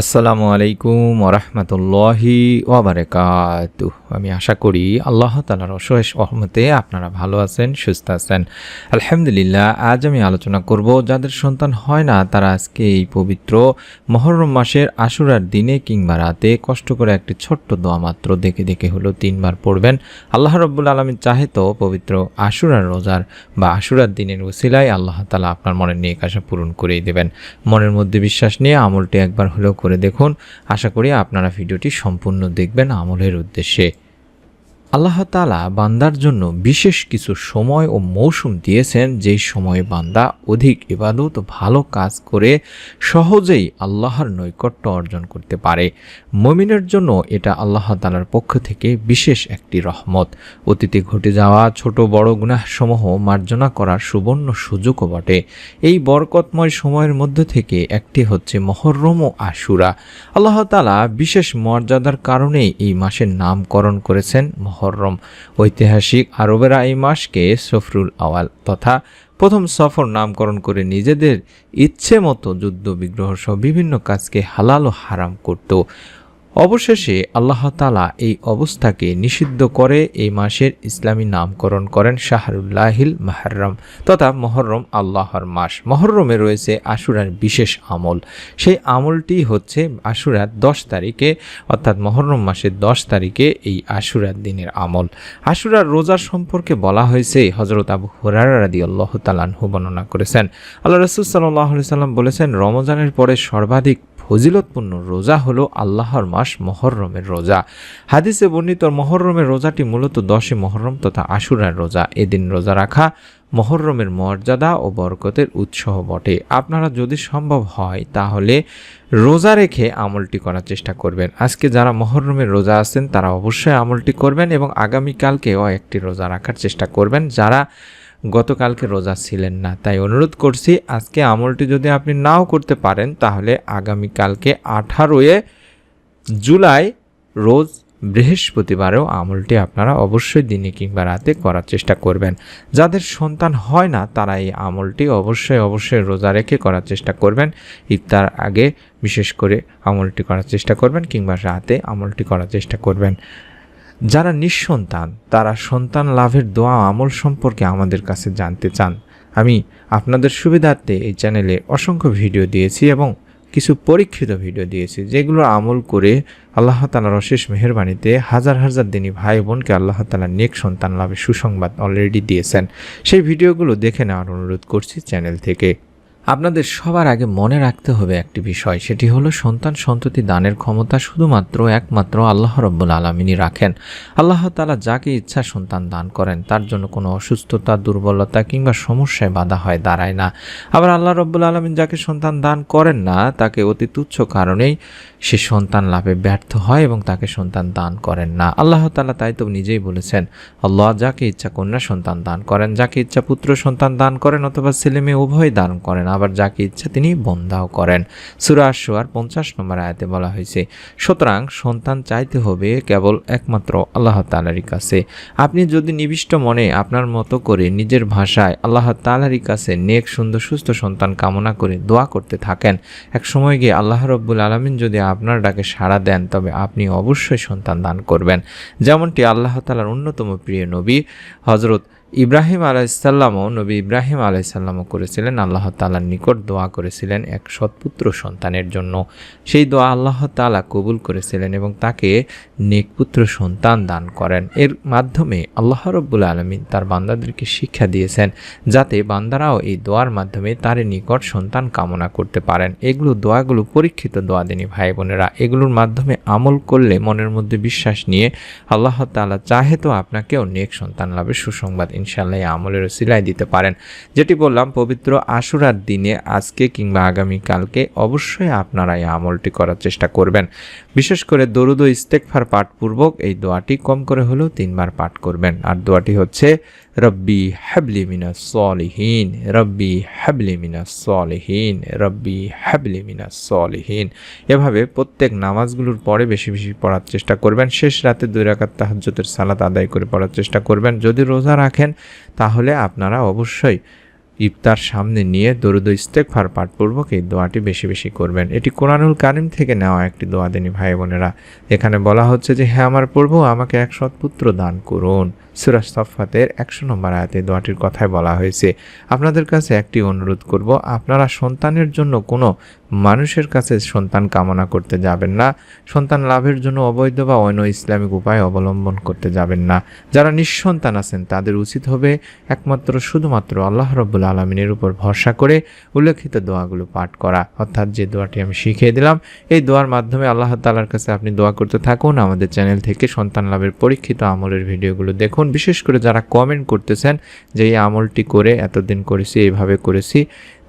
আসসালামু আলাইকুম ওরহমতুল্লাহি ওবরাকাতু আমি আশা করি আল্লাহ তালার অশেষ রহমতে আপনারা ভালো আছেন, সুস্থ আছেন। আলহামদুলিল্লাহ, আজ আমি আলোচনা করব যাদের সন্তান হয় না, তারা আজকে এই পবিত্র মহরম মাসের আশুরার দিনে কিংবা রাতে কষ্ট করে একটি ছোট্ট দোয়া মাত্র দেখে দেখে হলো তিনবার পড়বেন। আল্লাহ রব্বুল আলমী চাহে তো পবিত্র আশুরার রোজার বা আশুরার দিনের ওসিলায় আল্লাহ তালা আপনার মনের নিয়ে আশা পূরণ করেই দেবেন। মনের মধ্যে বিশ্বাস নিয়ে আমলটি একবার হলেও করে দেখুন। আশা করি আপনারা ভিডিওটি সম্পূর্ণ দেখবেন আমলের উদ্দেশ্যে। আল্লাহ তালা বান্দার জন্য বিশেষ কিছু সময় ও মৌসুম দিয়েছেন যেই সময়ে বান্দা অধিক ইবাদত ভালো কাজ করে সহজেই আল্লাহর নৈকট্য অর্জন করতে পারে। মমিনের জন্য এটা আল্লাহ তালার পক্ষ থেকে বিশেষ একটি রহমত। অতীতে ঘটে যাওয়া ছোট বড় গুনাহসমূহ মার্জনা করার সুবর্ণ সুযোগও বটে। এই বরকতময় সময়ের মধ্যে থেকে একটি হচ্ছে মহরম ও আশুরা। আল্লাহ তালা বিশেষ মর্যাদার কারণেই এই মাসের নামকরণ করেছেন মহরম। ঐতিহাসিক আরবেরা এই মাসকে সফরুল আওয়াল তথা প্রথম সফর নামকরণ করে নিজেদের ইচ্ছে মতো যুদ্ধ বিগ্রহ সহ বিভিন্ন কাজকে হালাল ও হারাম করত। অবশেষে আল্লাহ তালা এই অবস্থাকে নিষিদ্ধ করে এই মাসের ইসলামী নামকরণ করেন শাহরুল্লাহিল মাহরম তথা মহরম আল্লাহর মাস। মহরমে রয়েছে আশুরার বিশেষ আমল। সেই আমলটি হচ্ছে আশুরার দশ তারিখে, অর্থাৎ মহরম মাসের দশ তারিখে এই আশুরার দিনের আমল। আশুরার রোজার সম্পর্কে বলা হয়েছে হজরত আবু হুরার আল্লাহ তালানহু বর্ণনা করেছেন। আল্লাহ রসুল সাল্লাহ সাল্লাম বলেছেন, রমজানের পরে সর্বাধিক ফজিলতপূর্ণ রোজা হলো আল্লাহর মাস মহরমের রোজা। হাদিসে বর্ণিত মহরমের রোজাটি মূলত দশে মহরম তথা আশুরার রোজা। এদিন রোজা রাখা মহরমের মর্যাদা ও বরকতের উৎসাহ বটে। আপনারা যদি সম্ভব হয়, তাহলে রোজা রেখে আমলটি করার চেষ্টা করবেন। আজকে যারা মহরমের রোজা আছেন, তারা অবশ্যই আমলটি করবেন এবং আগামীকালকেও একটি রোজা রাখার চেষ্টা করবেন। যারা গতকালকে রোজা ছিলেন না। তাই অনুরোধ করছি, আজকে আমলটি যদি আপনি নাও করতে পারেন, তাহলে আগামীকালকে আঠারোয়ে জুলাই রোজ বৃহস্পতিবারেও আমলটি আপনারা অবশ্যই দিনে কিংবা রাতে করার চেষ্টা করবেন। যাদের সন্তান হয় না, তারা এই আমলটি অবশ্যই অবশ্যই রোজা রেখে করার চেষ্টা করবেন। ইফতার আগে বিশেষ করে আমলটি করার চেষ্টা করবেন কিংবা রাতে আমলটি করার চেষ্টা করবেন। যারা নিঃসন্তান, তারা সন্তান লাভের দোয়া আমল সম্পর্কে আমাদের কাছে জানতে চান। আমি আপনাদের সুবিধার্থে এই চ্যানেলে অসংখ্য ভিডিও দিয়েছি এবং কিছু পরীক্ষিত ভিডিও দিয়েছি, যেগুলো আমল করে আল্লাহ তালার অশেষ মেহরবানিতে হাজার হাজার দিনী ভাই বোনকে আল্লাহ তালার নেক সন্তান লাভের সুসংবাদ অলরেডি দিয়েছেন। সেই ভিডিওগুলো দেখে নেওয়ার অনুরোধ করছি চ্যানেল থেকে। আপনাদের সবার আগে মনে রাখতে হবে একটি বিষয়, সেটি হলো সন্তান সন্ততি দানের ক্ষমতা শুধুমাত্র একমাত্র আল্লাহ রব্বুল আলমিনই রাখেন। আল্লাহ তালা যাকে ইচ্ছা সন্তান দান করেন, তার জন্য কোনো অসুস্থতা, দুর্বলতা কিংবা সমস্যায় বাধা হয়, দাঁড়ায় না। আবার আল্লাহ রব্বুল আলমিন যাকে সন্তান দান করেন না, তাকে অতি তুচ্ছ কারণেই সে সন্তান লাভে ব্যর্থ হয় এবং তাকে সন্তান দান করেন না। আল্লাহ তালা তাই তো নিজেই বলেছেন, আল্লাহ যাকে ইচ্ছা কন্যা সন্তান দান করেন, যাকে ইচ্ছা পুত্র সন্তান দান করেন অথবা ছেলে মেয়ে উভয় দান করেন। আবার যাকে ইচ্ছা তিনি বন্ধাও করেন। সুরা সোয়ার পঞ্চাশ নম্বর আয়াতে বলা হয়েছে, সুতরাং সন্তান চাইতে হবে কেবল একমাত্র আল্লাহ তালারই কাছে। আপনি যদি নিবিষ্ট মনে আপনার মতো করে নিজের ভাষায় আল্লাহ তালারই কাছে নেক, সুন্দর, সুস্থ সন্তান কামনা করে দোয়া করতে থাকেন, এক সময় গিয়ে আল্লাহ রব্বুল আলমিন যদি আপনার ডাকে সাড়া দেন, তবে আপনি অবশ্যই সন্তান দান করবেন। যেমনটি আল্লাহ তালার অন্যতম প্রিয় নবী হজরত ইব্রাহিম আলাইসাল্লামও নবী ইব্রাহিম আলাইসাল্লামও করেছিলেন, আল্লাহ তালার নিকট দোয়া করেছিলেন এক সৎপুত্র সন্তানের জন্য। সেই দোয়া আল্লাহ তালা কবুল করেছিলেন এবং তাকে নেকপুত্র সন্তান দান করেন। এর মাধ্যমে আল্লাহ রব্বুল আলমিন তার বান্দাদেরকে শিক্ষা দিয়েছেন, যাতে বান্দারাও এই দোয়ার মাধ্যমে তার নিকট সন্তান কামনা করতে পারেন। এগুলো দোয়াগুলো পরীক্ষিত দোয়া, দেনি ভাই বোনেরা। এগুলোর মাধ্যমে আমল করলে মনের মধ্যে বিশ্বাস নিয়ে আল্লাহ তালা চাহে তো আপনাকেও নেক সন্তান লাভের সুসংবাদ ইনশাল্লাহ আমলের সিলাই দিতে পারেন। যেটি বললাম, পবিত্র আশুরার দিনে আজকে কিংবা আগামী কালকে অবশ্যই আপনারা এই আমলটি করার চেষ্টা করবেন। বিশেষ করে দরুদ ইস্তেকফার পাঠপূর্বক এই দোয়াটি কম করে হলেও তিনবার পাঠ করবেন। আর দোয়াটি হচ্ছে, রব্বি হ্যাবলি মিনা সলিহীন, রব্বি হ্যাবলি মিনা সলিহীন, রব্বি হ্যাবলি মিনা সলিহীন। এভাবে প্রত্যেক নামাজগুলোর পরে বেশি বেশি পড়ার চেষ্টা করবেন। শেষ রাতে দুই রাকাত তাহাজ্জতের সালাত আদায় করে পড়ার চেষ্টা করবেন। যদি রোজা রাখেন তাহলে আপনারা অবশ্যই ইফতার সামনে নিয়ে দরুদ ইস্তেকফার পাঠপূর্বক এই দোয়াটি বেশি বেশি করবেন। এটি কোরআনুল কারিম থেকে নেওয়া একটি দোয়া, দিনী ভাই বোনেরা। এখানে বলা হচ্ছে যে হ্যাঁ আমার প্রভু, আমাকে এক সৎপুত্র দান করুন। সুরাজ সফাতের একশো নম্বর আয়াতে দোয়াটির কথায় বলা হয়েছে। আপনাদের কাছে একটি অনুরোধ করব, আপনারা সন্তানের জন্য কোনো মানুষের কাছে সন্তান কামনা করতে যাবেন না, সন্তান লাভের জন্য অবৈধ বা অন্য ইসলামিক উপায় অবলম্বন করতে যাবেন না। যারা নিঃসন্তান আছেন, তাদের উচিত হবে একমাত্র শুধুমাত্র আল্লাহ রব্বুল আলমিনের উপর ভরসা করে উল্লেখিত দোয়াগুলো পাঠ করা। অর্থাৎ যে দোয়াটি আমি শিখিয়ে দিলাম, এই দোয়ার মাধ্যমে আল্লাহ তালার কাছে আপনি দোয়া করতে থাকুন। আমাদের চ্যানেল থেকে সন্তান লাভের পরীক্ষিত আমলের ভিডিওগুলো দেখুন। বিশেষ করে যারা কমেন্ট করতেছেন যে, এই আমলটি করে এতদিন করেছি, এইভাবে করেছি,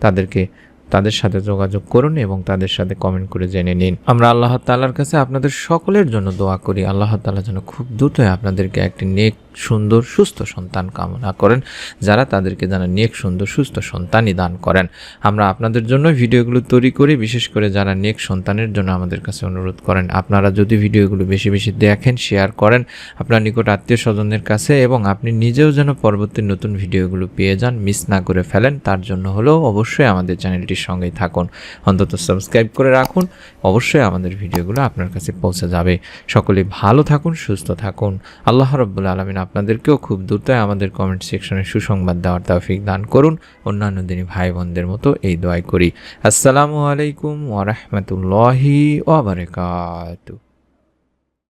তাদেরকে তাদের সাথে যোগাযোগ করুন এবং তাদের সাথে কমেন্ট করে জেনে নিন। আমরা আল্লাহ তাআলার কাছে আপনাদের সকলের জন্য দোয়া করি। আল্লাহ তাআলা যেন খুব দ্রুতই আপনাদেরকে একটি নেক, সুন্দর, সুস্থ সন্তান কামনা করেন, যারা তাদেরকে যেন নেক, সুন্দর, সুস্থ সন্তানই দান করেন। আমরা আপনাদের জন্য ভিডিওগুলো তৈরি করি, বিশেষ করে যারা নেক সন্তানের জন্য আমাদের কাছে অনুরোধ করেন। আপনারা যদি ভিডিওগুলো বেশি বেশি দেখেন শেয়ার করেন, আপনার নিকট আত্মীয় স্বজনদের কাছে এবং আপনি নিজেও যেন পরবর্তী নতুন ভিডিওগুলো পেয়ে যান মিস না করে ফেলেন, তার জন্য হলেও অবশ্যই আমাদের চ্যানেলটির সঙ্গেই থাকুন। অন্তত সাবস্ক্রাইব করে রাখুন। অবশ্যই আমাদের ভিডিওগুলো আপনার কাছে পৌঁছে যাবে। সকলে ভালো থাকুন, সুস্থ থাকুন। আল্লাহ রব্বুল আলমিন আপনাদেরকেও খুব দ্রুতই আমাদের কমেন্ট সেকশনে সুসংবাদ দেওয়ার তৌফিক দান করুন। অন্যান্য দিনই ভাই বোনদের মতো এই দোয়াই করি। আসসালামু আলাইকুম ওরহমতুল্লাহি ওবরাকাতু